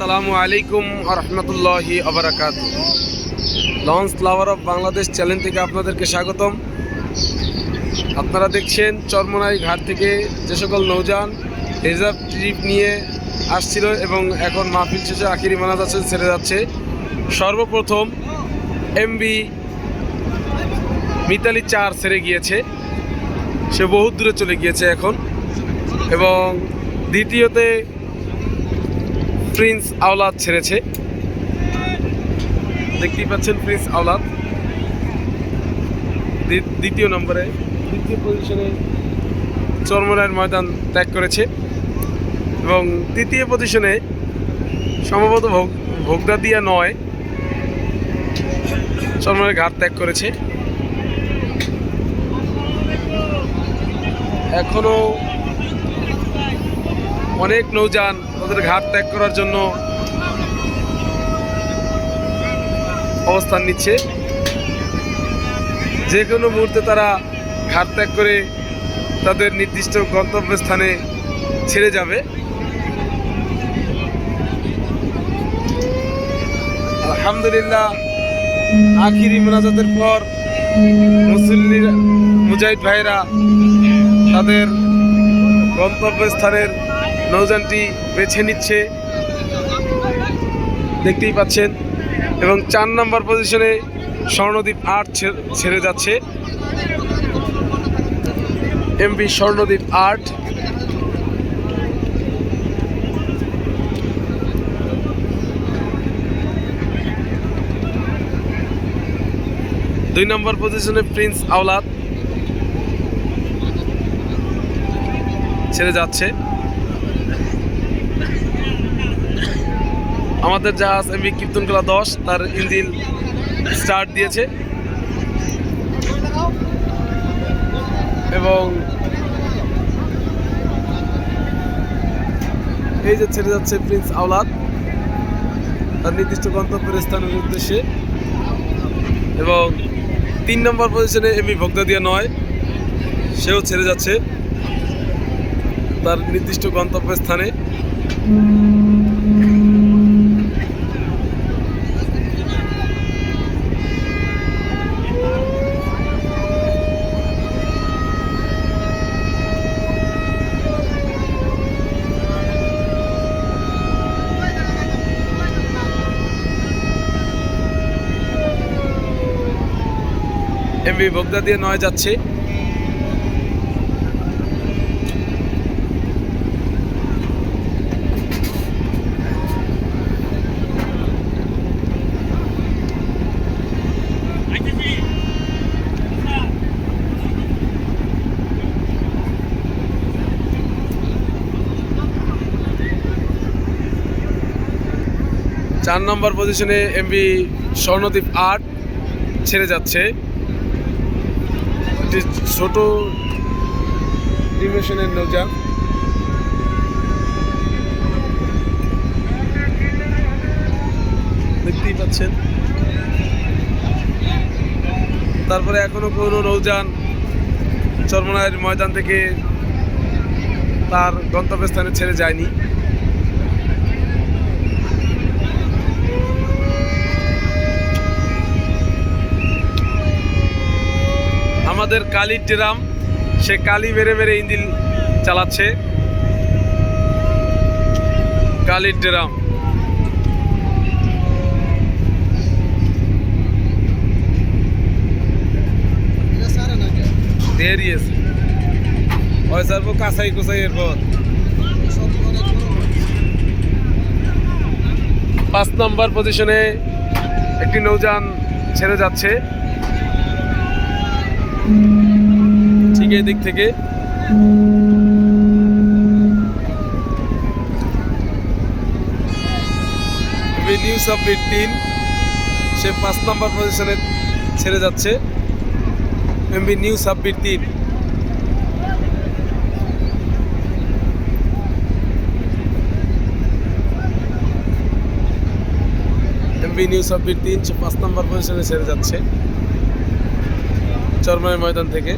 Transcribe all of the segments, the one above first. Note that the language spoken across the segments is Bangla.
আসসালামু আলাইকুম রহমতুল্লাহি আবরাকাত launch lover of Bangladesh channel থেকে আপনাদেরকে স্বাগতম। আপনারা দেখছেন চরমনাই ঘাট থেকে যে সকল নৌযান রিজার্ভ ট্রিপ নিয়ে আসছিল এবং এখন মাহফিল শেষে আখিরি মানাজ আছে, ছেড়ে যাচ্ছে। সর্বপ্রথম এমবি মিতালি চার ছেড়ে গিয়েছে। সে বহুত দূরে চলে গিয়েছে এখন। এবং দ্বিতীয়তে প্রিন্স আওলাদ ছেড়েছে। দেখতেই পাচ্ছেন প্রিন্স আওলাদ। দ্বি- দ্বিতীয় নম্বরে দ্বিতীয় পজিশনে চরমনায়ের ময়দান ত্যাগ করেছে এবং তৃতীয় পজিশনে সম্ভবত ভোগ ভোগদাদিয়া নয় চরমনায়ের ঘাট ত্যাগ করেছে। এখনও অনেক নৌযান তাদের ঘাট ত্যাগ করার জন্য অবস্থান নিচ্ছে। যে কোনো মুহূর্তে তারা ঘাট ত্যাগ করে তাদের নির্দিষ্ট গন্তব্যস্থানে ছেড়ে যাবে। আলহামদুলিল্লাহ, আখিরি মোনাজাতের পর মুসল্লিরা মুজাহিদ ভাইরা তাদের গন্তব্যস্থানের নৌযানটি বেছে নিচ্ছে। দেখতেই পাচ্ছেন। এবং চার নম্বর পজিশনে স্বর্ণদ্বীপ ছে- ছেড়ে যাচ্ছে। এমবি স্বর্ণদ্বীপ আট। দুই নম্বর পজিশনে প্রিন্স আওলাদ ছেড়ে যাচ্ছে। আমাদের জাহাজ এমবি কীর্তনকলা দশ, তার ইঞ্জিন স্টার্ট দিয়েছে। এবং এই যে ছেড়ে যাচ্ছে প্রিন্স আওলাদ, তার নির্দিষ্ট গন্তব্যের স্থানের উদ্দেশ্যে। এবং তিন নম্বর পজিশনে এমবি ভোগদাদিয়া নয়, সেও ছেড়ে যাচ্ছে, তার নির্দিষ্ট গন্তব্যস্থানে। এমবি বগদা দিয়ে নয় যাচ্ছে। চার নম্বর পজিশনে এমবি স্বর্ণদ্বীপ আট ছেড়ে যাচ্ছে। একটি ছোট ডিমেশনের নৌযান দেখতেই পাচ্ছেন। তারপরে এখনও কোনো নৌযান চরমনায়ের ময়দান থেকে তার গন্তব্যস্থানে ছেড়ে যায়নি। আমাদের কালির ড্রাম, সে কালি মেরে মেরে ইঞ্জিন চালাচ্ছে। কালির ড্রাম। পাঁচ নম্বর পজিশনে একটি নৌযান ছেড়ে যাচ্ছে। ঠিক এই দিক থেকে। নিউ সাবমিট তিন সে পাঁচ নম্বর পজিশনে ছেড়ে যাচ্ছে। এমবি নিউ সাবমিট তিন এমবি নিউ সাবমিট তিন সে পাঁচ নম্বর পজিশনে ছেড়ে যাচ্ছে। চরমাই ময়দান থেকে।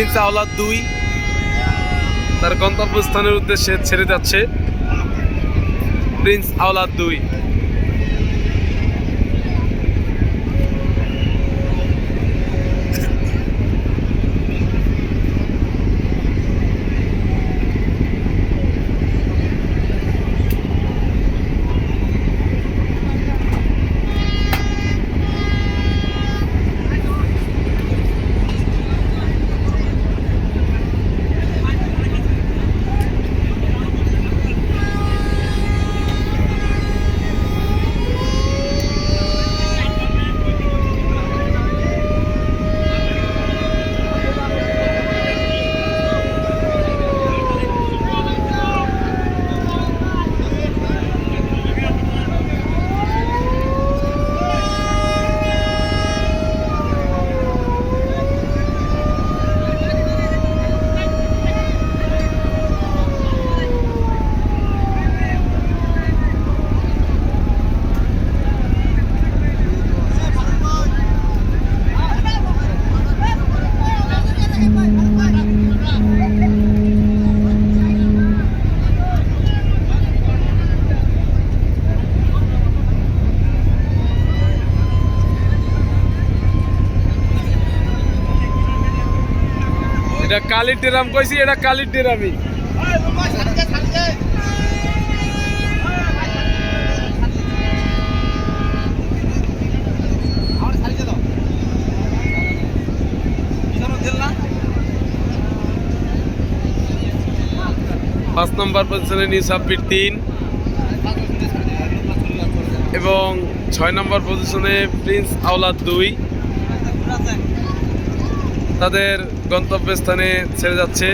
প্রিন্স আওলাদ দুই। তার গন্তব্যস্থানের উদ্দেশ্যে ছেড়ে যাচ্ছে। প্রিন্স আওলাদ দুই। কালির টেরাম কইছি, এটা কালির টেরামি পাঁচ নম্বর পজিশনে নিউ সাব্বির তিন। এবং ছয় নম্বর পজিশনে প্রিন্স আওলাদ দুই। তাদের গন্তব্যস্থানে ছেড়ে যাচ্ছে।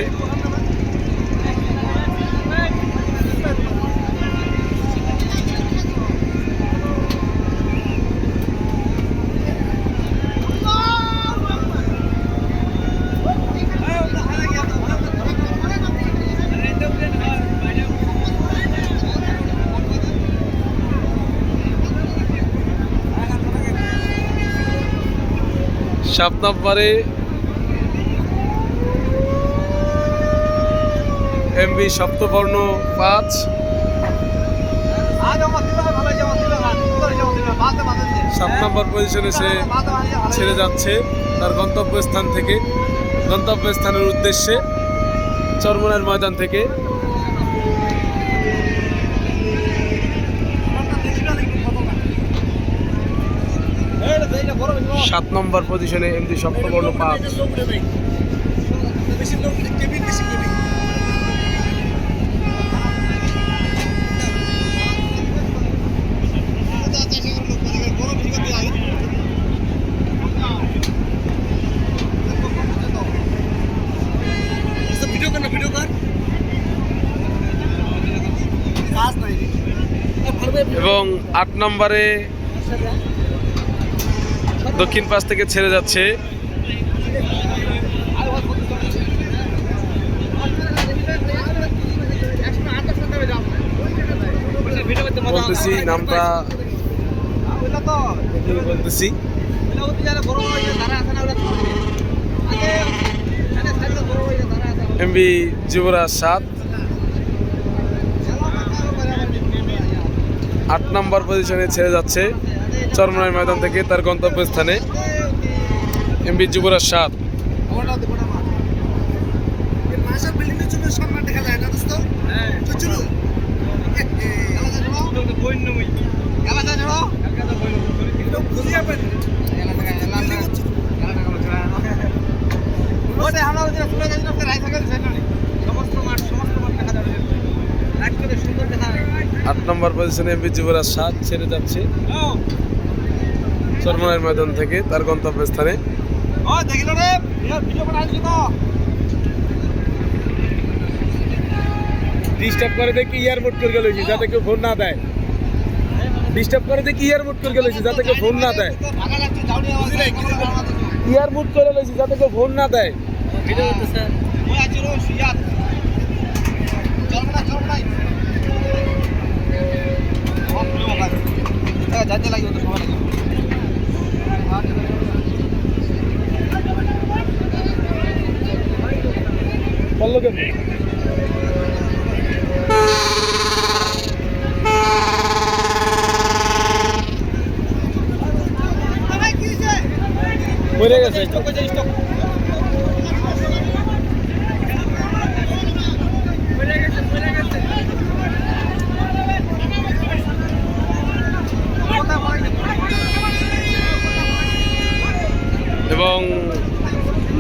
সাত নম্বরে এমবি সপ্তবর্ণ পাঁচ। সাত নম্বর পজিশনে সে ছেড়ে যাচ্ছে তার গন্তব্যস্থান থেকে গন্তব্যস্থানের উদ্দেশ্যে চরমনার ময়দান থেকে। সাত নম্বর পজিশনে এমডি সপ্তবর্ণ পাঁচ ভিডিও কর না ভিডিও কর কাজ নাই এবং আট নম্বরে দক্ষিণ পাশ থেকে ছেড়ে যাচ্ছে। নামটা বলতেছি। এমবি যুবরাজ সাত। আট নম্বর পজিশনে ছেড়ে যাচ্ছে চরমনাই ময়দান থেকে তার গন্তব্যস্থানে। এমবি যুবরাজ সাত। পজিশনে এমবি যুবরাজ সাত ছেড়ে যাচ্ছে। চরমনাই ময়দান থেকে তার গন্তব্যস্থানে। দেখিল রে। ভিডিও বানাইছি তো। ডিস্টার্ব করে দেখি ইয়ারমোট করে গেলেছি যাতে কেউ ফোন না দেয়। ডিস্টার্ব করে দেখি ইয়ারমোট করে গেলেছি যাতে কেউ ফোন না দেয়। ইয়ারমোট করে গেলেছি যাতে কেউ ফোন না দেয় ভিডিও করতেছে ওই আছে রো সিয়াত চল না চল না সব ভিডিও বানাই এটা যাতে লাগবে তো সময় লাগবে বলল কেন এবং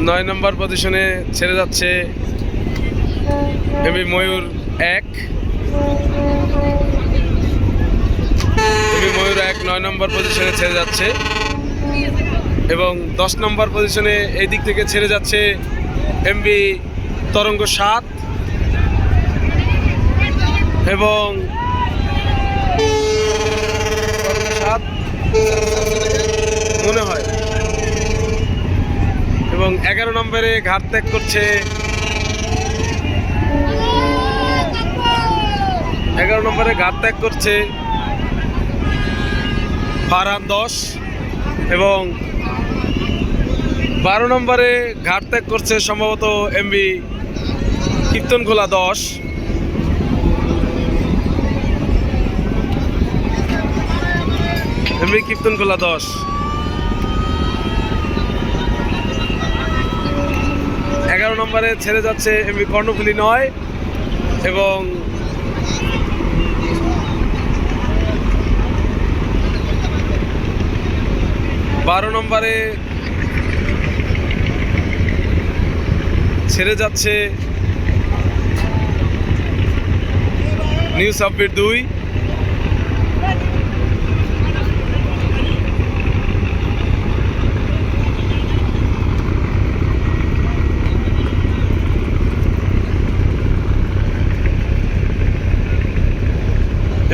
নয় নম্বর পজিশনে ছেড়ে যাচ্ছে এমবি ময়ূর এক। এমবি ময়ূর এক নয় নম্বর পজিশনে ছেড়ে যাচ্ছে। এবং দশ নম্বর পজিশনে এই দিক থেকে ছেড়ে যাচ্ছে এমবি তরঙ্গ সাত। এবং সাত মনে হয়। এবং এগারো নম্বরে ঘাট ত্যাগ করছে। এগারো নম্বরে ঘাট ত্যাগ করছে। ফারহান দশ এবং বারো নম্বরে ঘাট ত্যাগ করছে সম্ভবত এমবি কীর্তনখোলা দশ। এমবি কীর্তনখোলা দশ। এগারো নম্বরে ছেড়ে যাচ্ছে এমবি কর্ণফুলি নয় এবং বারো নম্বরে ছেড়ে যাচ্ছে। নিউ সাবমিট দুই।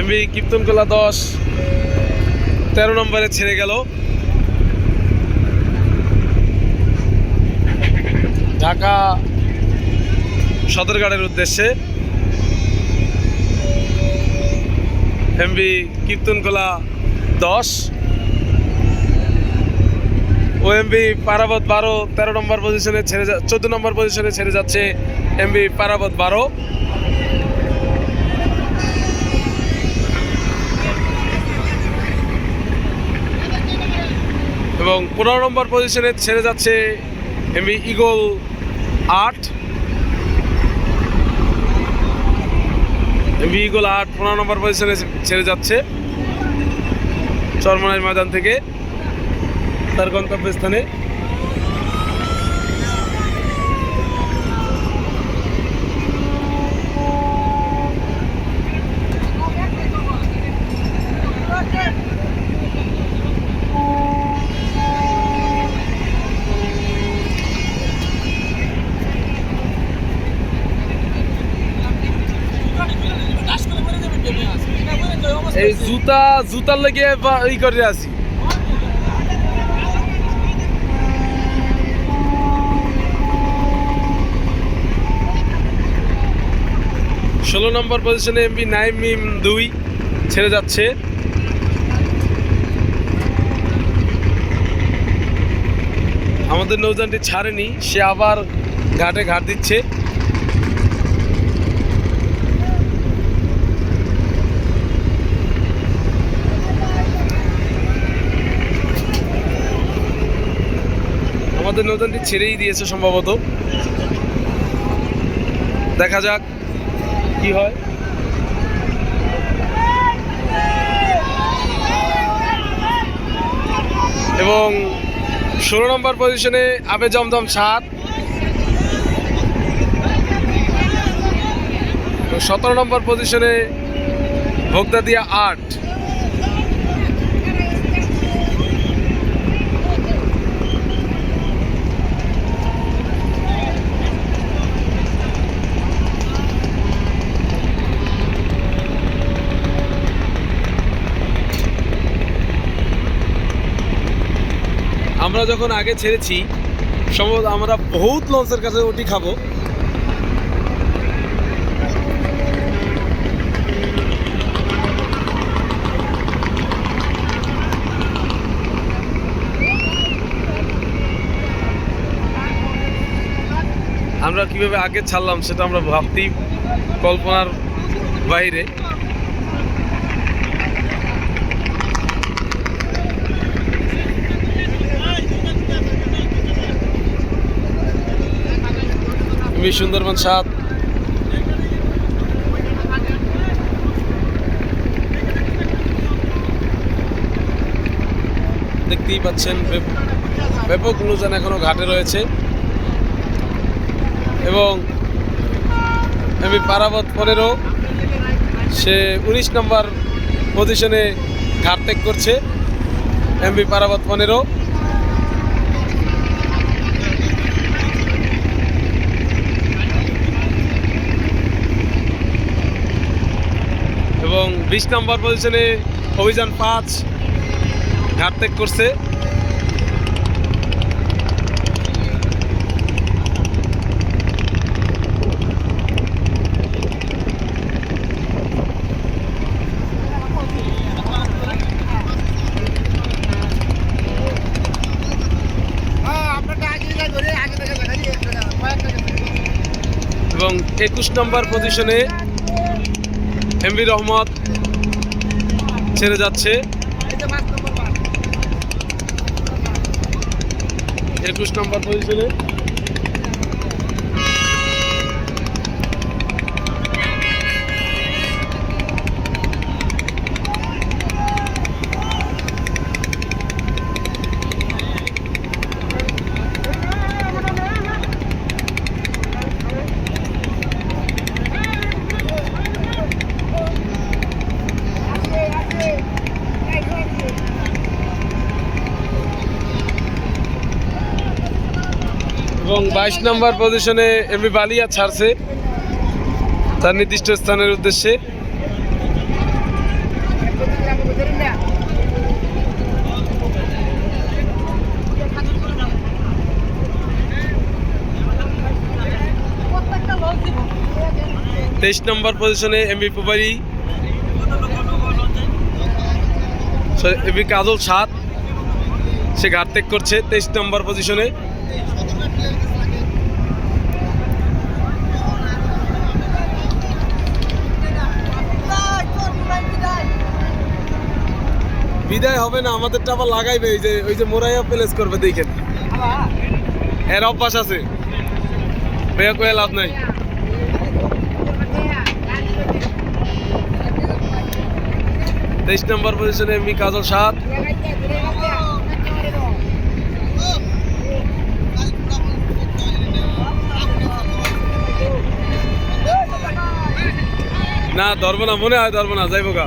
এমবি কীর্তনকলা দশ তেরো নম্বরে ছেড়ে গেল। ঢাকা সদরঘাটের উদ্দেশ্যে এমবি কীর্তনকলা দশ ও এমবি পারাবত বারো তেরো নম্বর পজিশনে ছেড়ে যা চোদ্দ নম্বর পজিশনে ছেড়ে যাচ্ছে এমবি পারাবত বারো। এবং পনেরো নম্বর পজিশনে ছেড়ে যাচ্ছে এমবি ইগল আট। ইগল আট পনেরো নম্বর পজিশনে ছেড়ে যাচ্ছে। চরমনের ময়দান থেকে তার গন্তব্যস্থানে। জুতা, জুতার লেগে ই করে আছি। ষোলো নম্বর পজিশনে এমবি নাইম মিম দুই ছেড়ে যাচ্ছে। আমাদের নৌযানটি ছাড়েনি, সে আবার ঘাটে ঘাট দিচ্ছে। আমাদের নৌযানটি ছেড়েই দিয়েছে সম্ভবত। দেখা যাক কি হয়। এবং ষোলো নম্বর পজিশনে আবে জমদম সাত সতেরো নম্বর পজিশনে ভোগদা দিয়া আট। আমরা যখন আগে ছেড়েছি, সম্ভবত আমরা বহুত লঞ্চের কাছে ওটি খাব। আমরা কীভাবে আগে ছাড়লাম সেটা আমরা ভাবতেই কল্পনার বাইরে। খুবই সুন্দরবন সাত দেখতেই পাচ্ছেন ব্যাপক লোকজন এখনও ঘাটে রয়েছে। এবং আমি পারাবত পনেরো সে উনিশ নম্বর পজিশনে ঘাট ত্যাগ করছে। এমবি পারাবত পনেরো এবং বিশ নম্বর পজিশনে অভিযান পাঁচ ঘাট করছে। এবং একুশ নম্বর পজিশনে এমবি রহমত ছেড়ে যাচ্ছে। একুশ নম্বর পজিশনে বাইশ নম্বর পজিশনে এমবি বালিয়া ছাড়ছে তার নির্দিষ্ট স্থানের উদ্দেশ্যে। তেইশ নম্বর পজিশনে এমবি পুবারি এমবি কাজল সাত, সে ঘাট করছে তেইশ নম্বর পজিশনে। বিদায় হবে না, আমাদেরটা আবার লাগাইবে ওই যে ওই যে মোরাইয়া প্লেস করবে, দেখেন। এর অভ্যাস আছে। ভাইয়া কয়ে লাভ নাই। তেইশ নম্বর পজিশনে এমবি কাজল সাত না, ধরবো না, মনে হয় ধরবো না, যাইবো গা।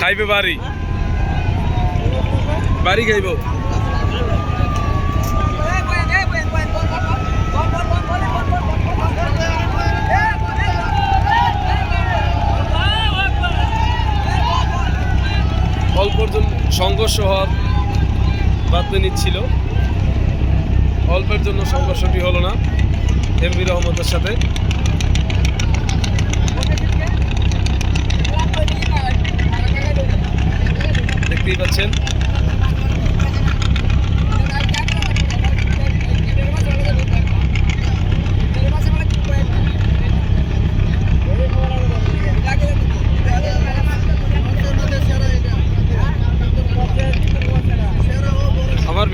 খাইবে বাড়ি। বাড়ি খাইব। সংঘর্ষ হওয়ার বার্তা নিচ্ছিল। অল্পের জন্য সংঘর্ষটি হলো না এমবি রহমতের সাথে। দেখতেই পাচ্ছেন।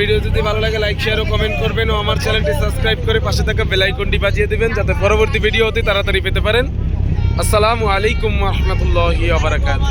ভিডিও যদি ভালো লাগে লাইক শেয়ার ও কমেন্ট করবেন ও আমার চ্যানেলটি সাবস্ক্রাইব করে পাশে থাকা বেল আইকনটি বাজিয়ে দেবেন যাতে পরবর্তী ভিডিও অতি তাড়াতাড়ি পেতে পারেন। আসসালামু আলাইকুম রহমতুল্লাহ আবরাকাত